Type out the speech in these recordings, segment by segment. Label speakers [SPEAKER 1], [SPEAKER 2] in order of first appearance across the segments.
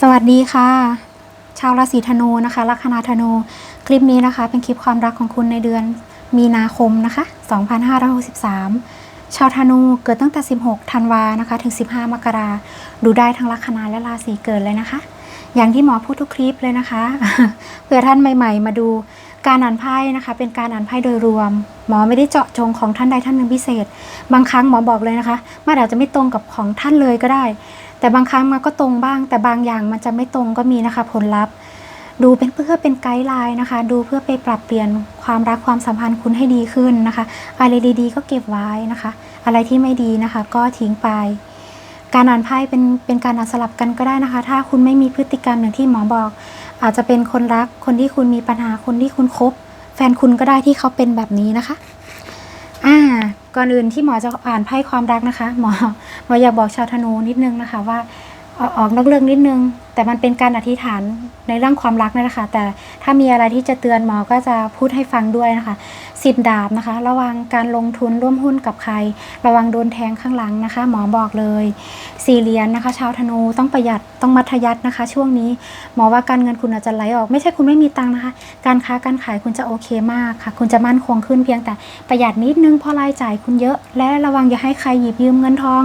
[SPEAKER 1] สวัสดีค่ะ ชาวราศีธนูนะคะ ลัคนาธนู คลิปนี้นะคะ เป็นคลิปความรักของคุณในเดือนมีนาคมนะคะ 2563 ชาวธนูเกิดตั้งแต่ 16 ธันวานะคะ ถึง 15 มกราดูได้ทั้งลัคนาและราศีเกิดเลยนะคะ อย่างที่หมอพูดทุกคลิปเลยนะคะเผื่อท่านใหม่ ๆ มาดูการอ่านไพ่นะคะ เป็นการอ่านไพ่โดยรวม หมอไม่ได้เจาะจงของท่านใดท่านหนึ่งพิเศษ บางครั้งหมอบอกเลยนะคะมันอาจจะไม่ตรงกับของท่านเลยก็ได้ แต่บางครั้งมันก็ตรงบ้าง แต่บางอย่างมันจะไม่ตรงก็มีนะคะ ผลลัพธ์ ดูเป็นเพื่อเป็นไกด์ไลน์นะคะ ดูเพื่อไปปรับเปลี่ยนความรักความสัมพันธ์คุณให้ดีขึ้นนะคะ อะไรดีๆ ก็เก็บไว้นะคะ อะไรที่ไม่ดีนะคะ ก็ทิ้งไป การอ่านไพ่เป็นเป็นการอ่านสลับกันก็ได้นะคะ ถ้าคุณไม่มีพฤติกรรมอย่างที่หมอบอก อาจจะเป็นคนรักคนที่คุณมีปัญหาคนที่คุณคบแฟนคุณก็ได้ที่เขาเป็นแบบนี้นะคะ อ่า ก่อนอื่นที่หมอจะอ่านไพ่ความรักนะคะ หมอหมออยากบอกชาวธนูนิดนึงนะคะว่า ออกนอกเรื่องนิดนึง แต่มันเป็นการอธิษฐานในเรื่องความรักนั่นแหละค่ะ แต่ถ้ามีอะไรที่จะเตือนหมอก็จะพูดให้ฟังด้วยนะคะสิบดาบนะคะ ระวังการลงทุนร่วมหุ้นกับใคร ระวังโดนแทงข้างหลังนะคะ หมอบอกเลยสี่เหรียญนะคะ ชาวธนูต้องประหยัดต้องมัธยัตินะคะ ช่วงนี้หมอว่าการเงินคุณอาจจะไหลออกไม่ใช่คุณไม่มีตังค์นะคะ การค้าการขายคุณจะโอเคมากค่ะ คุณจะมั่นคงขึ้นเพียงแต่ประหยัดนิดนึงเพราะรายจ่ายคุณเยอะ และระวังอย่าให้ใครหยิบยืมเงินทอง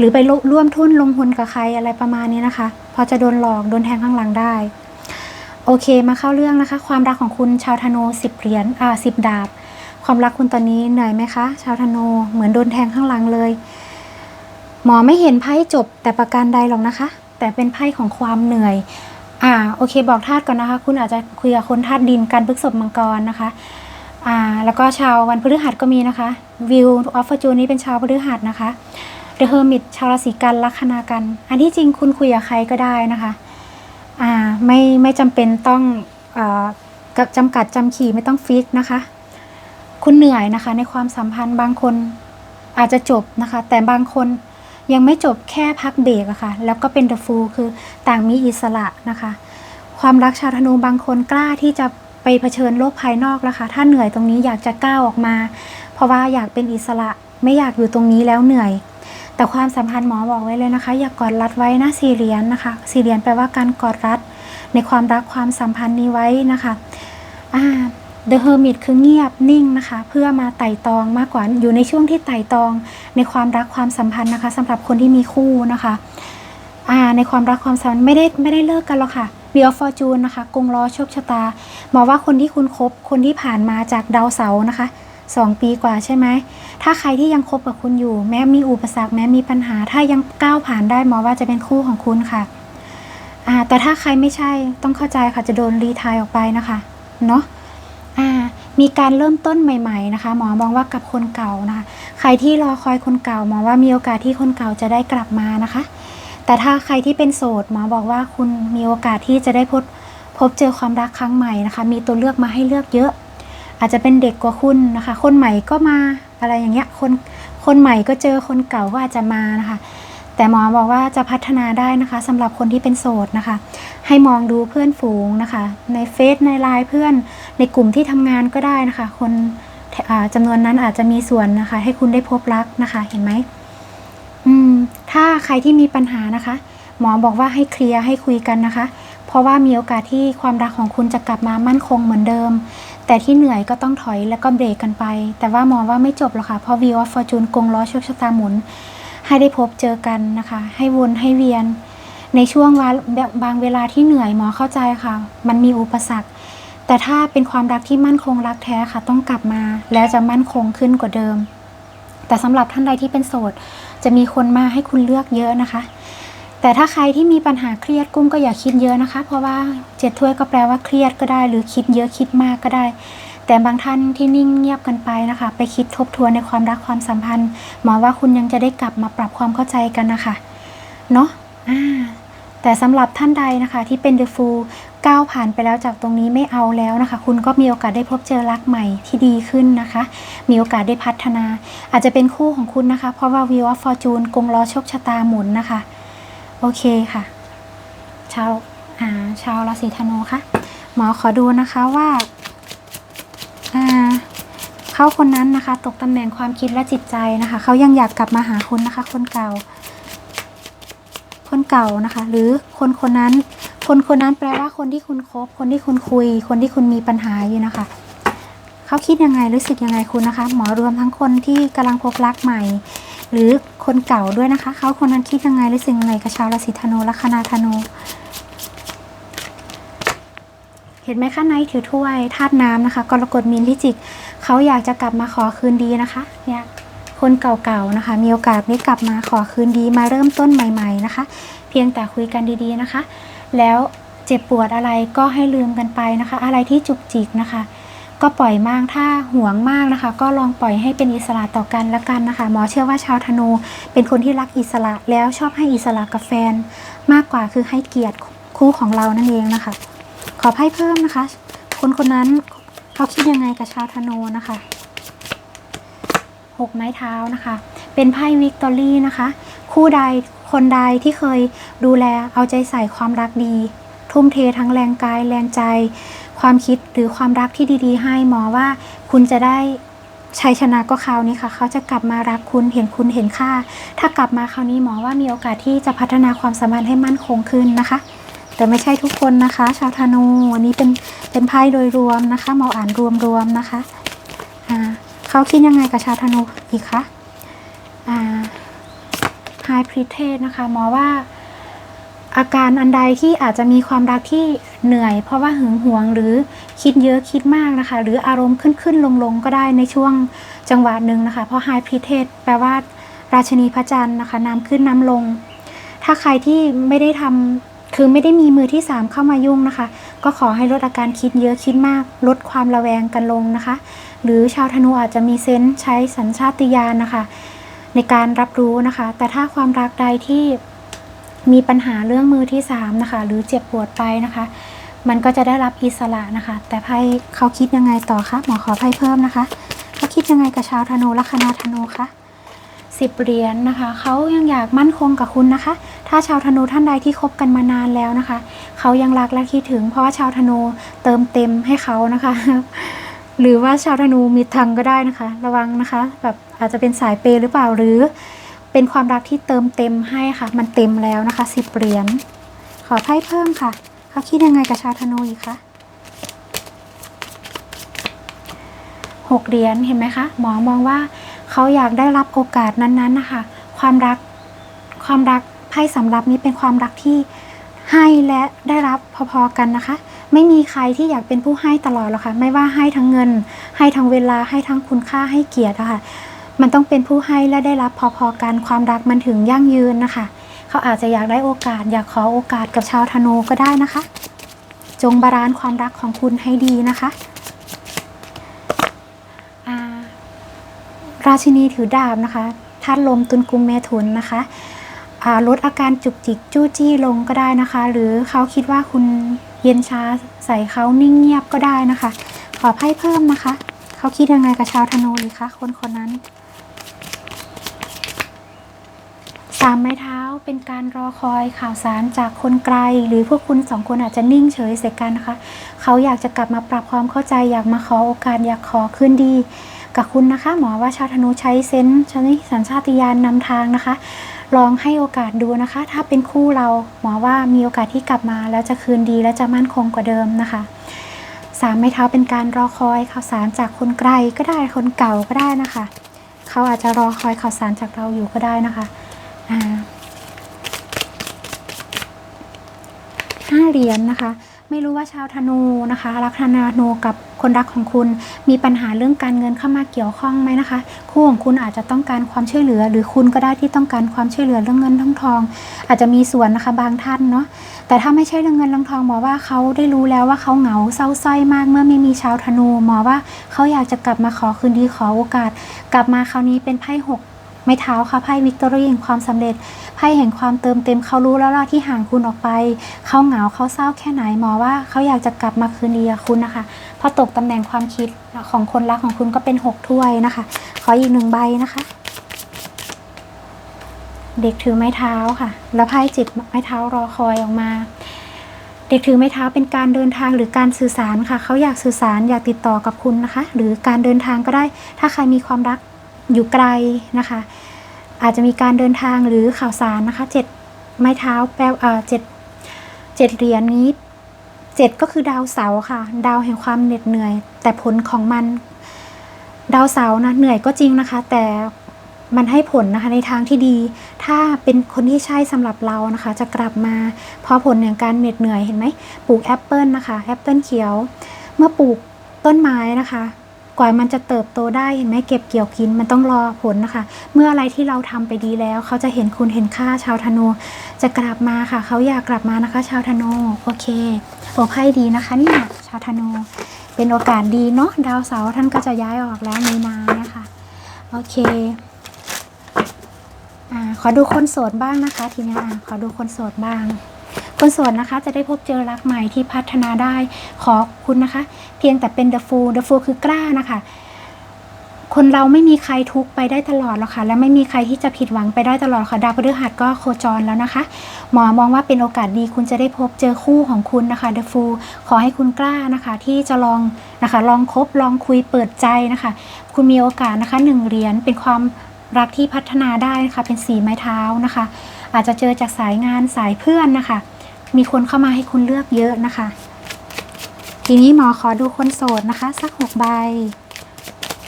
[SPEAKER 1] หรือไปร่วมทุนลงทุนกับใครอะไรประมาณนี้นะคะ พอจะโดนหลอกโดนแทงข้างหลังได้ โอเคมาเข้าเรื่องนะคะ ความรักของคุณชาวธนูสิบเหรียญอ่าสิบดาบ ความรักคุณตอนนี้เหนื่อยไหมคะ ชาวธนูเหมือนโดนแทงข้างหลังเลย หมอไม่เห็นไพ่จบแต่ประการใดหรอกนะคะ แต่เป็นไพ่ของความเหนื่อยอ่าโอเคบอกธาตุก่อนนะคะ คุณอาจจะคุยกับคนธาตุดินการพฤกษบมังกรนะคะอ่าแล้วก็ชาววันพฤหัสก็มีนะคะวิวออฟฟอร์จูนนี้เป็นชาวพฤหัสนะคะ เดอะเฮอร์มิตชาวราศีกันลัคนากัน อันที่จริงคุณคุยกับใครก็ได้นะคะอ่าไม่ไม่จำเป็นต้องอกับจำกัดจำขีไม่ต้องฟิกนะคะ คุณเหนื่อยนะคะ ในความสัมพันธ์บางคนอาจจะจบนะคะ แต่บางคนยังไม่จบแค่พักเบรกอะคะ่ะ แล้วก็เป็นเดอะฟูลคือต่างมีอิสระนะคะ ความรักชาวธนูบางคนกล้าที่จะไปเผชิญโลกภายนอกแล้วค่ะถ้าเหนื่อยตรงนี้อยากจะก้าวออกมา เพราะว่าอยากเป็นอิสระไม่อยากอยู่ตรงนี้แล้วเหนื่อย แต่ความสัมพันธ์หมอบอกไว้เลยนะคะ อย่ากกอดรัดไว้นะสี่เหรียญนะคะสี่เหรียญแปลว่าการกอดรัด ในความรักความสัมพันธ์นี้ไว้นะคะอ่า The Hermit คือเงียบนิ่งนะคะ เพื่อมาไต่ตองมากกว่าอยู่ในช่วงที่ไต่ตอง ในความรักความสัมพันธ์นะคะสำหรับคนที่มีคู่นะคะอ่าในความรักความสัมพันธ์ไม่ได้ไม่ได้เลิกกันหรอกค่ะ Wheel of Fortune นะคะกงล้อโชคชะตาหมอว่าคนที่คุณคบคนที่ผ่านมาจากดาวเสาร์นะคะ สองปีกว่าใช่ไหม ถ้าใครที่ยังคบกับคุณอยู่ แม้มีอุปสรรคแม้มีปัญหา ถ้ายังก้าวผ่านได้หมอว่าจะเป็นคู่ของคุณค่ะอ่าแต่ถ้าใครไม่ใช่ต้องเข้าใจค่ะจะโดนรีทายออกไปนะคะ เนาะอ่ามีการเริ่มต้นใหม่ ๆ นะคะ หมอมองว่ากับคนเก่านะคะ ใครที่รอคอยคนเก่าหมอว่ามีโอกาสที่คนเก่าจะได้กลับมานะคะ แต่ถ้าใครที่เป็นโสดหมอบอกว่าคุณมีโอกาสที่จะได้พบพบเจอความรักครั้งใหม่นะคะ มีตัวเลือกมาให้เลือกเยอะ อาจจะเป็นเด็กกว่าคุณนะคะ คนใหม่ก็มาอะไรอย่างเงี้ยคนคนใหม่ก็เจอคนเก่าก็อาจจะมานะคะ แต่หมอบอกว่าจะพัฒนาได้นะคะสำหรับคนที่เป็นโสดนะคะ ให้มองดูเพื่อนฝูงนะคะ ในเฟซในไลน์เพื่อนในกลุ่มที่ทำงานก็ได้นะคะ คนอ่าจำนวนนั้นอาจจะมีส่วนนะคะ ให้คุณได้พบรักนะคะ เห็นไหมอืม ถ้าใครที่มีปัญหานะคะ หมอบอกว่าให้เคลียร์ให้คุยกันนะคะ เพราะว่ามีโอกาสที่ความรักของคุณจะกลับมามั่นคงเหมือนเดิม แต่ที่เหนื่อยก็ต้องถอยแล้วก็เบรกกันไป แต่ว่าหมอว่าไม่จบหรอกค่ะ เพราะ Wheel of Fortune กงล้อโชคชะตาหมุน ให้ได้พบเจอกันนะคะ ให้วนให้เวียน ในช่วงวาบางเวลาที่เหนื่อยหมอเข้าใจค่ะ มันมีอุปสรรค แต่ถ้าเป็นความรักที่มั่นคงรักแท้ค่ะ ต้องกลับมา แล้วจะมั่นคงขึ้นกว่าเดิม แต่สำหรับท่านใดที่เป็นโสด จะมีคนมาให้คุณเลือกเยอะนะคะ แต่ถ้าใครที่มีปัญหาเครียดกุ้งก็อย่าคิดเยอะนะคะ เพราะว่าเจ็ดถ้วยก็แปลว่าเครียดก็ได้ หรือคิดเยอะคิดมากก็ได้ แต่บางท่านที่นิ่งเงียบกันไปนะคะ ไปคิดทบทวนในความรักความสัมพันธ์หมอว่าคุณยังจะได้กลับมาปรับความเข้าใจกันนะคะเนาะอ่าแต่สำหรับท่านใดนะคะที่เป็นเดฟูก้าวผ่านไปแล้วจากตรงนี้ไม่เอาแล้วนะคะ คุณก็มีโอกาสได้พบเจอรักใหม่ที่ดีขึ้นนะคะ มีโอกาสได้พัฒนา อาจจะเป็นคู่ของคุณนะคะ เพราะว่า Wheel of Fortune กงล้อโชคชะตาหมุนนะคะ โอเคค่ะ ชาวอ่าชาวราศีธนูคะหมอขอดูนะคะว่าอ่าเขาคนนั้นนะคะ ตกตำแหน่งความคิดและจิตใจนะคะเขายังอยากกลับมาหาคุณนะคะ คนเก่า คนเก่านะคะ หรือคนคนนั้น คนคนนั้นแปลว่าคนที่คุณคบ คนที่คุณคุย คนที่คุณมีปัญหาอยู่นะคะเขาคิดยังไงรู้สึกยังไงคุณนะคะ หมอรวมทั้งคนที่กำลังพบรักใหม่ หรือ คนเก่าด้วยนะคะ เขาคนนั้นคิดยังไงรู้สึกยังไงกับชาวราศีธนูละคณาธนู เห็นไหมคะไนถือถ้วยธาตุน้ำนะคะกรกฎมีนพิจิกเขาอยากจะกลับมาขอคืนดีนะคะเนี่ยคนเก่าๆนะคะ มีโอกาสได้กลับมาขอคืนดีมาเริ่มต้นใหม่ๆนะคะ เพียงแต่คุยกันดีๆนะคะ แล้วเจ็บปวดอะไรก็ให้ลืมกันไปนะคะ อะไรที่จุกจิกนะคะ ก็ปล่อยมากถ้าห่วงมากนะคะ ก็ลองปล่อยให้เป็นอิสระต่อกันละกันนะคะ หมอเชื่อว่าชาวธนูเป็นคนที่รักอิสระแล้วชอบให้อิสระกับแฟน มากกว่าคือให้เกียรติคู่ของเรานั่นเองนะคะ ขอไพ่เพิ่มนะคะ คนคนนั้นเขาคิดยังไงกับชาวธนูนะคะหกไม้เท้านะคะ เป็นไพ่วิกตอรี่นะคะ คู่ใดคนใดที่เคยดูแลเอาใจใส่ความรักดี ทุ่มเททั้งแรงกายแรงใจ ความคิดหรือความรักที่ดี ๆ ให้หมอว่าคุณจะได้ชัยชนะก็คราวนี้ค่ะ เขาจะกลับมารักคุณเห็นคุณเห็นค่า ถ้ากลับมาคราวนี้หมอว่ามีโอกาสที่จะพัฒนาความสัมพันธ์ให้มั่นคงขึ้นนะคะ แต่ไม่ใช่ทุกคนนะคะ ชาวธนูอันนี้เป็นเป็นไพ่โดยรวมนะคะหมออ่านรวมๆนะคะอ่าเขาคิดยังไงกับชาวธนูอีกคะอ่าไฮพรีเทสนะคะหมอว่า อาการอันใดที่อาจจะมีความรักที่เหนื่อย เพราะว่าหึงหวงหรือคิดเยอะคิดมากนะคะ หรืออารมณ์ขึ้นขึ้นลงลงก็ได้ในช่วงจังหวะหนึ่งนะคะ เพราะไฮพรีเทสแปลว่า ราชนีพระจันทร์นะคะน้ำขึ้นน้ำลง ถ้าใครที่ไม่ได้ทำคือไม่ได้มีมือที่สามเข้ามายุ่งนะคะ ก็ขอให้ลดอาการคิดเยอะคิดมาก ลดความระแวงกันลงนะคะ หรือชาวธนูอาจจะมีเซนส์ใช้สัญชาติญาณนะคะ ในการรับรู้นะคะ แต่ถ้าความรักใดที่ มีปัญหาเรื่องมือที่สามนะคะหรือเจ็บปวดไปนะคะ มันก็จะได้รับอิสระนะคะ แต่ไพ่เขาคิดยังไงต่อคะหมอขอไพ่เพิ่มนะคะเขาคิดยังไงกับชาวธนูละคณะธนูคะสิบเหรียญนะคะเขายังอยากมั่นคงกับคุณนะคะ ถ้าชาวธนูท่านใดที่คบกันมานานแล้วนะคะเขายังรักและคิดถึง เพราะว่าชาวธนูเติมเต็มให้เขานะคะ หรือว่าชาวธนูมีทังก็ได้นะคะ ระวังนะคะ แบบอาจจะเป็นสายเปย์หรือเปล่าหรือ เป็นความรักที่เติมเต็มให้ค่ะ มันเต็มแล้วนะคะสิบเหรียญขอไพ่เพิ่มค่ะเขาคิดยังไงกับชาวธนูอีกคะหกเหรียญเห็นไหมคะหมอมองว่าเขาอยากได้รับโอกาสนั้นๆนะคะความรักความรักไพ่สำรับนี้เป็นความรักที่ให้และได้รับพอๆกันนะคะ ไม่มีใครที่อยากเป็นผู้ให้ตลอดหรอกค่ะ ไม่ว่าให้ทั้งเงิน ให้ทั้งเวลาให้ทั้งคุณค่าให้เกียรติะค่ะ มันต้องเป็นผู้ให้และได้รับพอๆกันความรักมันถึงยั่งยืนนะคะ เขาอาจจะอยากได้โอกาส อยากขอโอกาสกับชาวธนูก็ได้นะคะ จงบาลานซ์ความรักของคุณให้ดีนะคะาราชินีถือดาบนะคะธาตุลมตุลกุมเมถุนนะคะาลดอาการจุกจิกจู้จี้ลงก็ได้นะคะ หรือเขาคิดว่าคุณเย็นชาใส่เขานิ่งเงียบก็ได้นะคะ ขอไพ่เพิ่มนะคะ เขาคิดยังไงกับชาวธนูดีคะคนคนนั้น สามไม้เท้าเป็นการรอคอยข่าวสารจากคนไกล หรือพวกคุณสองคนอาจจะนิ่งเฉยเสียกันนะคะ เขาอยากจะกลับมาปรับความเข้าใจอยากมาขอโอกาสอยากขอคืนดี กับคุณนะคะ หมอว่าชาวธนูใช้เซนส์ใช้สัญชาตญาณนำทางนะคะ ลองให้โอกาสดูนะคะ ถ้าเป็นคู่เราหมอว่ามีโอกาสที่กลับมา แล้วจะคืนดีและจะมั่นคงกว่าเดิมนะคะสามไม้เท้าเป็นการรอคอยข่าวสารจากคนไกลก็ได้คนเก่าก็ได้นะคะ เขาอาจจะรอคอยข่าวสารจากเราอยู่ก็ได้นะคะ ห้าเหรียญนะคะ ไม่รู้ว่าชาวธนูนะคะลัคนาธนูกับคนรักของคุณมีปัญหาเรื่องการเงินเข้ามาเกี่ยวข้องไหมนะคะ คู่ของคุณอาจจะต้องการความช่วยเหลือ หรือคุณก็ได้ที่ต้องการความช่วยเหลือเรื่องเงินทั้งทอง อาจจะมีส่วนนะคะบางท่านเนาะแต่ถ้าไม่ใช่เรื่องเงินเรื่องทองหมอว่าเขาได้รู้แล้วว่าเขาเหงาเศร้าสร้อยมากเมื่อไม่มีชาวธนูหมอว่าเขาอยากจะกลับมาขอคืนดีขอโอกาส กลับมาคราวนี้เป็นไพ่หก ไม้เท้าค่ะไพ่วิกตอรี่แห่งความสำเร็จไพ่แห่งความเติมเต็มเขารู้แล้วล่ะที่ห่างคุณออกไป เขาเหงาเขาเศร้าแค่ไหนหมอว่าเขาอยากจะกลับมาคืนดีกับคุณนะคะพอตกตำแหน่งความคิดของคนรักของคุณก็เป็นหกถ้วยนะคะ ขออีกหนึ่งใบนะคะ เด็กถือไม้เท้าค่ะ แล้วไพ่จิตไม้เท้ารอคอยออกมาเด็กถือไม้เท้าเป็นการเดินทางหรือการสื่อสารค่ะ เขาอยากสื่อสารอยากติดต่อกับคุณนะคะ หรือการเดินทางก็ได้ ถ้าใครมีความรัก อยู่ไกลนะคะ อาจจะมีการเดินทางหรือข่าวสารนะคะเจ็ดไม้เท้าแปลอ่าเจ็ดเจ็ดเหรียญนี้เจ็ดก็คือดาวเสาค่ะ ดาวแห่งความเหน็ดเหนื่อย แต่ผลของมัน ดาวเสานะเหนื่อยก็จริงนะคะ แต่มันให้ผลนะคะในทางที่ดี ถ้าเป็นคนที่ใช่สำหรับเรานะคะ จะกลับมาเพราะผลอย่างการเหน็ดเหนื่อยเห็นไหมปลูกแอปเปิลนะคะแอปเปิลเขียว เมื่อปลูกต้นไม้นะคะ กว่ามันจะเติบโตได้เห็นไหมเก็บเกี่ยวกินมันต้องรอผลนะคะ เมื่ออะไรที่เราทำไปดีแล้ว เขาจะเห็นคุณเห็นค่าชาวธนู จะกลับมาค่ะ เขาอยากกลับมานะคะ ชาวธนูโอเคโอ้ไพ่ดีนะคะเนี่ยชาวธนูเป็นโอกาสดีเนาะดาวเสาร์ท่านก็จะย้ายออกแล้วมีนาเนี่ยค่ะโอเคอ่าขอดูคนโสดบ้างนะคะ ทีนี้อ่าขอดูคนโสดบ้าง คนโสดนนะคะจะได้พบเจอรักใหม่ที่พัฒนาได้ขอคุณนะคะ เพียงแต่เป็น the fool the fool คือกล้านะคะ คนเราไม่มีใครทุกไปได้ตลอดหรอกค่ะ และไม่มีใครที่จะผิดหวังไปได้ตลอดค่ะดาวพฤหัสก็โคจรแล้วนะคะ หมอมองว่าเป็นโอกาสดีคุณจะได้พบเจอคู่ของคุณนะคะ the fool ขอให้คุณกล้านะคะ ที่จะลองนะคะ ลองคบลองคุยเปิดใจนะคะ คุณมีโอกาสนะคะหนึ่งเหรียญเป็นความรักที่พัฒนาได้นะคะเป็นสีไม้เท้านะคะ อาจจะเจอจากสายงานสายเพื่อนนะคะ มีคนเข้ามาให้คุณเลือกเยอะนะคะ ทีนี้หมอขอดูคนโสดนะคะ สักหกใบ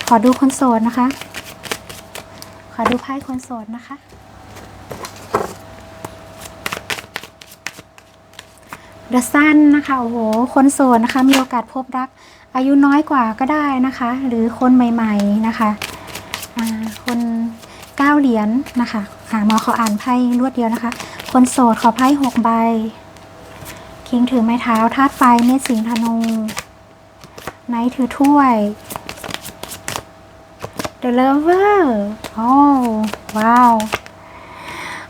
[SPEAKER 1] ขอดูคนโสดนะคะ ขอดูไพ่คนโสดนะคะ เดอะซันนะคะ โอ้โห คนโสดนะคะ มีโอกาสพบรัก อายุน้อยกว่าก็ได้นะคะ หรือคนใหม่ๆนะคะคนเก้าเหรียญนะคะอ่าหมอขออ่านไพ่รวดเดียวนะคะ คนโสดขอไพ่หกใบ คิงถือไม้เท้าธาตุไฟเมษสิงธนูไนท์ถือถ้วย The Lover โอ้ว้าว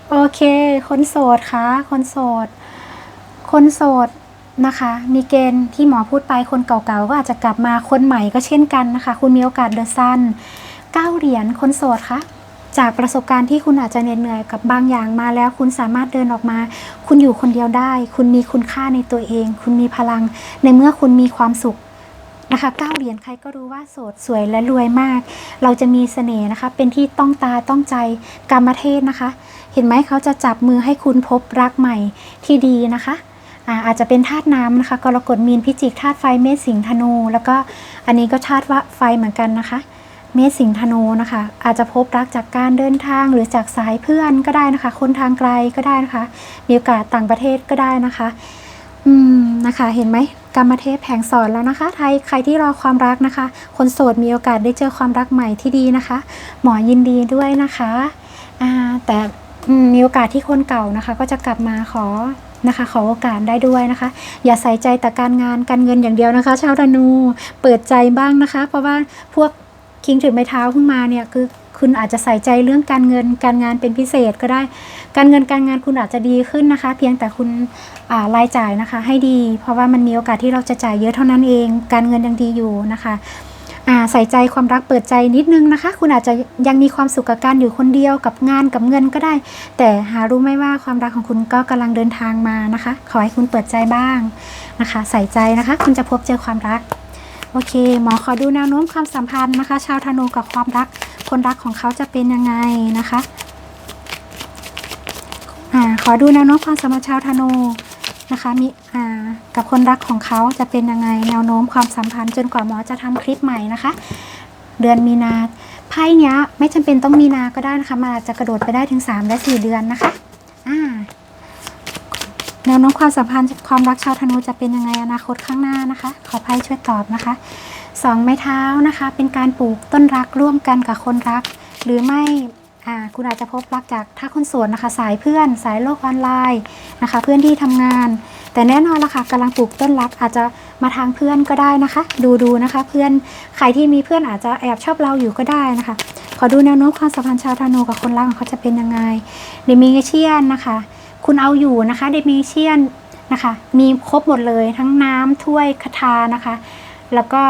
[SPEAKER 1] โอเค คนโสดคะ คนโสด คนโสดนะคะ มีเกณฑ์ที่หมอพูดไปคนเก่าๆ ก็อาจจะกลับมาคนใหม่ก็เช่นกันนะคะ คุณมีโอกาสเดอะซันเก้าเหรียญคนโสดคะ จากประสบการณ์ที่คุณอาจจะเหนื่อยกับบางอย่างมาแล้ว คุณสามารถเดินออกมา คุณอยู่คนเดียวได้ คุณมีคุณค่าในตัวเอง คุณมีพลัง ในเมื่อคุณมีความสุขนะคะเก้าเหรียญใครก็รู้ว่าโสดสวยและรวยมาก เราจะมีเสน่ห์นะคะ เป็นที่ต้องตาต้องใจกรรมเทศนะคะ เห็นไหมเขาจะจับมือให้คุณพบรักใหม่ที่ดีนะคะอาจจะเป็นธาตุน้ำนะคะกรกฎมีนพิจิกธาตุไฟเมษสิงธนู แล้วก็อันนี้ก็ธาตุว่าไฟเหมือนกันนะคะ เมษสิงห์ธนูนะคะ อาจจะพบรักจากการเดินทางหรือจากสายเพื่อนก็ได้นะคะ คนทางไกลก็ได้นะคะ มีโอกาสต่างประเทศก็ได้นะคะ อืมนะคะ เห็นไหมกรรมเทพแผงสอนแล้วนะคะ ไทยใครที่รอความรักนะคะ คนโสดมีโอกาสได้เจอความรักใหม่ที่ดีนะคะ หมอยินดีด้วยนะคะอ่าแต่มีโอกาสที่คนเก่านะคะ ก็จะกลับมาขอนะคะขอโอกาสได้ด้วยนะคะ อย่าใส่ใจแต่การงานการเงินอย่างเดียวนะคะ ชาวธนูเปิดใจบ้างนะคะ เพราะว่าพวก คิงถือไม้เท้าขึ้นมาเนี่ยคือคุณอาจจะใส่ใจเรื่องการเงินการงานเป็นพิเศษก็ได้ การเงินการงานคุณอาจจะดีขึ้นนะคะ เพียงแต่คุณรายจ่ายนะคะ ให้ดี เพราะว่ามันมีโอกาสที่เราจะจ่ายเยอะเท่านั้นเอง การเงินยังดีอยู่นะคะใส่ใจความรักเปิดใจนิดนึงนะคะ คุณอาจจะยังมีความสุขกับการอยู่คนเดียวกับงานกับเงินก็ได้ แต่หารู้ไหมว่าความรักของคุณก็กำลังเดินทางมานะคะ ขอให้คุณเปิดใจบ้างนะคะ ใส่ใจนะคะ คุณจะพบเจอความรัก โอเค หมอขอดูแนวโน้มความสัมพันธ์นะคะ ชาวธนูกับความรัก คนรักของเขาจะเป็นยังไงนะคะอ่าขอดูแนวโน้มความสัมพันธ์ชาวธนูนะคะมีอ่ากับคนรักของเขาจะเป็นยังไงแนวโน้มความสัมพันธ์จนกว่าหมอจะทำคลิปใหม่นะคะ เดือนมีนาไพ่เนี้ยไม่จำเป็นต้องมีนาก็ได้นะคะมันอาจจะกระโดดไปได้ถึง 3 และ 4 เดือนนะคะอ่า แนวโน้มความสัมพันธ์ความรักชาวธนูจะเป็นยังไงอนาคตข้างหน้านะคะ ขอไพ่ช่วยตอบนะคะสองไม้เท้านะคะ เป็นการปลูกต้นรักร่วมกันกับคนรัก หรือไม่คุณอาจจะพบรักจากถ้าคนโสดนะคะ สายเพื่อน สายโลกออนไลน์นะคะ เพื่อนที่ทำงาน แต่แน่นอนละค่ะกำลังปลูกต้นรักอาจจะมาทางเพื่อนก็ได้นะคะ ดูดูนะคะ เพื่อนใครที่มีเพื่อนอาจจะแอบชอบเราอยู่ก็ได้นะคะขอดูแนวโน้มความสัมพันธ์ชาวธนูกับคนรักของเขาจะเป็นยังไงเดมิเชียนนะคะ คุณเอาอยู่นะคะเดมิเชียนนะคะ มีครบหมดเลยทั้งน้ำถ้วยคาถานะคะ แล้วก็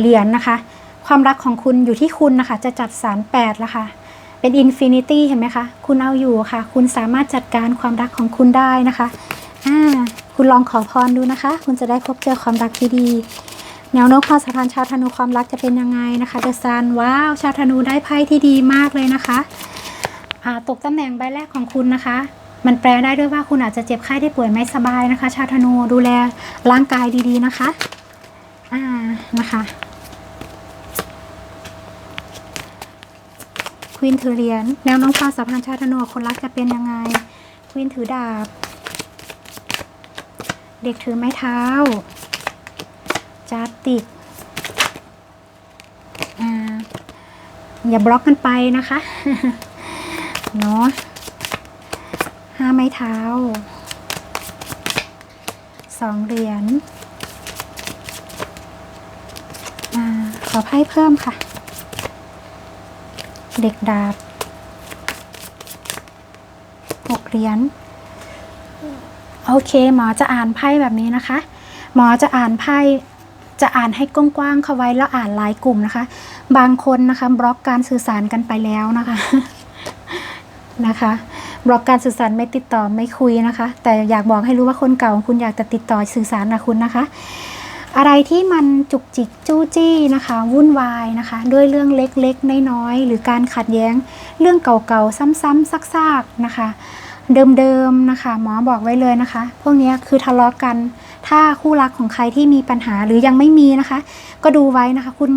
[SPEAKER 1] เหรียญนะคะ ความรักของคุณอยู่ที่คุณนะคะ จะจัดสารแปดแล้วค่ะเป็นอินฟินิตี้เห็นไหมคะ คุณเอาอยู่ค่ะ คุณสามารถจัดการความรักของคุณได้นะคะอ่าคุณลองขอพรดูนะคะ คุณจะได้พบเจอความรักที่ดีแนวโน้มความสัมพันธ์ชาวธนูความรักจะเป็นยังไงนะคะเดอะซันว้าว ชาวธนูได้ไพ่ที่ดีมากเลยนะคะ ตกตำแหน่งใบแรกของคุณนะคะ มันแปลได้ด้วยว่าคุณอาจจะเจ็บไข้ได้ป่วยไม่สบายนะคะ ชาธนูดูแลร่างกายดีๆนะคะอ่านะคะควีนถือเหรียญแนวน้มความสัมพันธ์ชาธนูคนรักจะเป็นยังไงควีนถือดาบ เด็กถือไม้เท้าจาติกอ่าอย่าบล็อกกันไปนะคะ เนาะห้าไม้เท้าสองเหรียญอ่าขอไพ่เพิ่มค่ะ เด็กดาบหกเหรียญโอเค หมอจะอ่านไพ่แบบนี้นะคะ หมอจะอ่านไพ่จะอ่านให้กว้างๆเข้าไว้แล้วอ่านรายกลุ่มนะคะ บางคนนะคะบล็อกการสื่อสารกันไปแล้วนะคะ นะคะบล็อกการสื่อสารไม่ติดต่อไม่คุยนะคะ แต่อยากบอกให้รู้ว่าคนเก่าของคุณอยากจะติดต่อสื่อสารกับคุณนะคะ อะไรที่มันจุกจิกจู้จี้นะคะ วุ่นวายนะคะ ด้วยเรื่องเล็กๆน้อยๆหรือการขัดแย้ง เรื่องเก่าๆซ้ำๆซากๆนะคะ เดิมๆนะคะ หมอบอกไว้เลยนะคะ พวกนี้คือทะเลาะกัน ถ้าคู่รักของใครที่มีปัญหาหรือยังไม่มีนะคะ ก็ดูไว้นะคะ คุณ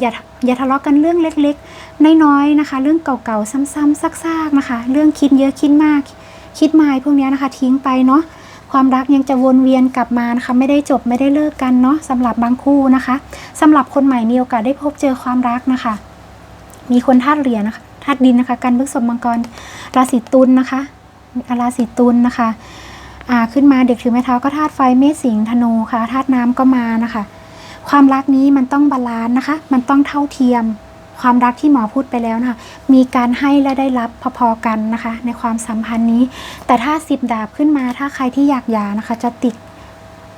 [SPEAKER 1] อย่าอย่าทะเลาะกันเรื่องเล็กๆ น้อยๆนะคะ เรื่องเก่าๆ ซ้ำๆซากๆนะคะ เรื่องคิดเยอะคิดมาก คิดมายพวกนี้นะคะ ทิ้งไปเนาะความรักยังจะวนเวียนกลับมานะคะ ไม่ได้จบไม่ได้เลิกกันเนาะสำหรับบางคู่นะคะสำหรับคนใหม่มีโอกาสได้พบเจอความรักนะคะ มีคนธาตุเหรียญนะคะธาตุดินนะคะ กันพฤกษบมังกรราศีตุลนะคะราศีตุลนะคะ อ่าขึ้นมาเด็กถือไม้เท้าก็ธาตุไฟเมษสิงธนูค่ะธาตุน้ำก็มานะคะ ความรักนี้มันต้องบาลานซ์นะคะ มันต้องเท่าเทียม ความรักที่หมอพูดไปแล้วนะคะมีการให้และได้รับพอๆกันนะคะ ในความสัมพันธ์นี้ แต่ถ้าสิบดาบขึ้นมาถ้าใครที่อยากหย่านะคะ จะติด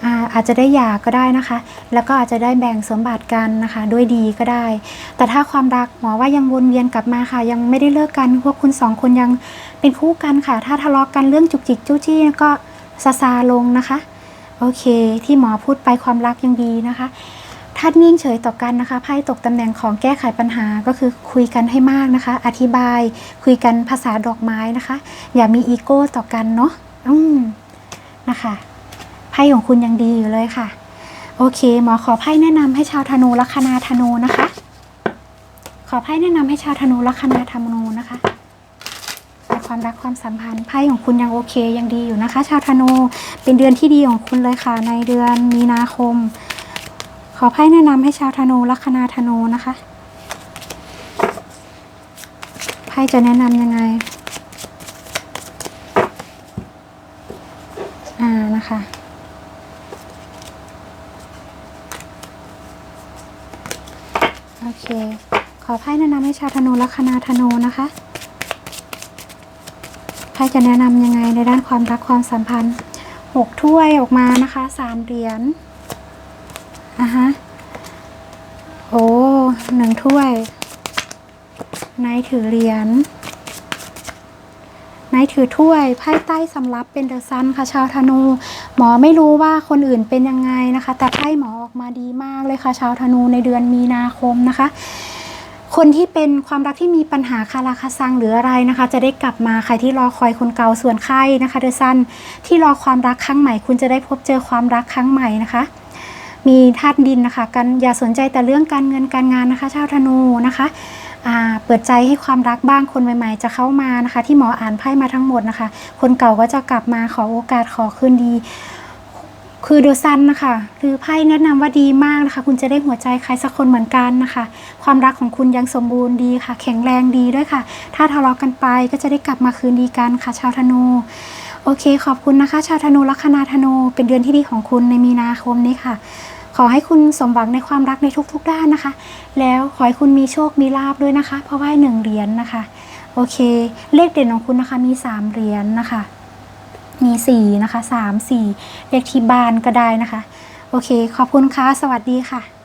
[SPEAKER 1] อาอาจจะได้หย่าก็ได้นะคะ แล้วก็อาจจะได้แบ่งสมบัติกันนะคะด้วยดีก็ได้ แต่ถ้าความรักหมอว่ายังวนเวียนกลับมาค่ะ ยังไม่ได้เลิกกันพวกคุณสองคนยังเป็นคู่กันค่ะ ถ้าทะเลาะกันเรื่องจุกจิกจู้จี้ก็ ซาซาลงนะคะ โอเค ที่หมอพูดไปความรักยังดีนะคะถ้านิ่งเฉยต่อกันนะคะไพ่ตกตำแหน่งของแก้ไขปัญหาก็คือคุยกันให้มากนะคะ อธิบายคุยกันภาษาดอกไม้นะคะ อย่ามีอีโก้ต่อกันเนาะอืมนะคะไพ่ของคุณยังดีอยู่เลยค่ะ โอเค หมอขอไพ่แนะนำให้ชาวธนูลัคนาธนูนะคะ ขอไพ่แนะนำให้ชาวธนูลัคนาธนูนะคะ ความรักความสัมพันธ์ไพ่ของคุณยังโอเคยังดีอยู่นะคะ ชาวธนู เป็นเดือนที่ดีของคุณเลยค่ะ ในเดือนมีนาคม ขอไพ่แนะนำให้ชาวธนูลัคนาธนูนะคะไพ่จะแนะนำยังไง อ่านะคะโอเค ขอไพ่แนะนำให้ชาวธนูลัคนาธนูนะคะ ไพ่จะแนะนำยังไงในด้านความรักความสัมพันธ์หกถ้วยออกมานะคะสามเหรียญอะฮะโอ้หนึ่งถ้วยนายถือเหรียญนายถือถ้วยไพ่ใต้สำรับเป็นเดอะซันค่ะชาวธนู หมอไม่รู้ว่าคนอื่นเป็นยังไงนะคะ แต่ไพ่หมอออกมาดีมากเลยค่ะ ชาวธนูในเดือนมีนาคมนะคะ คนที่เป็นความรักที่มีปัญหาคาราคาซังหรืออะไรนะคะ จะได้กลับมาใครที่รอคอยคนเก่าส่วนใครนะคะเดอะซันที่รอความรักครั้งใหม่ คุณจะได้พบเจอความรักครั้งใหม่นะคะ มีธาตุดินนะคะกันอย่าสนใจแต่เรื่องการเงินการงานนะคะ ชาวธนูนะคะเปิดใจให้ความรักบ้างคนใหม่ๆ จะเข้ามานะคะ ที่หมออ่านไพ่มาทั้งหมดนะคะ คนเก่าก็จะกลับมาขอโอกาสขอคืนดี คือเดซันนะคะคือไพ่แนะนำว่าดีมากนะคะ คุณจะได้หัวใจใครสักคนเหมือนกันนะคะ ความรักของคุณยังสมบูรณ์ดีค่ะ แข็งแรงดีด้วยค่ะ ถ้าทะเลาะกันไปก็จะได้กลับมาคืนดีกันค่ะ ชาวธนู โอเค ขอบคุณนะคะ ชาวธนูลัคนาธนูเป็นเดือนที่ดีของคุณในมีนาคมนี้ค่ะ ขอให้คุณสมหวังในความรักในทุกๆด้านนะคะ แล้วขอให้คุณมีโชคมีลาบด้วยนะคะ เพราะว่าหนึ่งเหรียญนะคะ โอเค เลขเด่นของคุณนะคะมีสามเหรียญนะคะ มีสี่นะคะสามสี่เลขที่บ้านก็ได้นะคะ โอเค ขอบคุณค่ะ สวัสดีค่ะ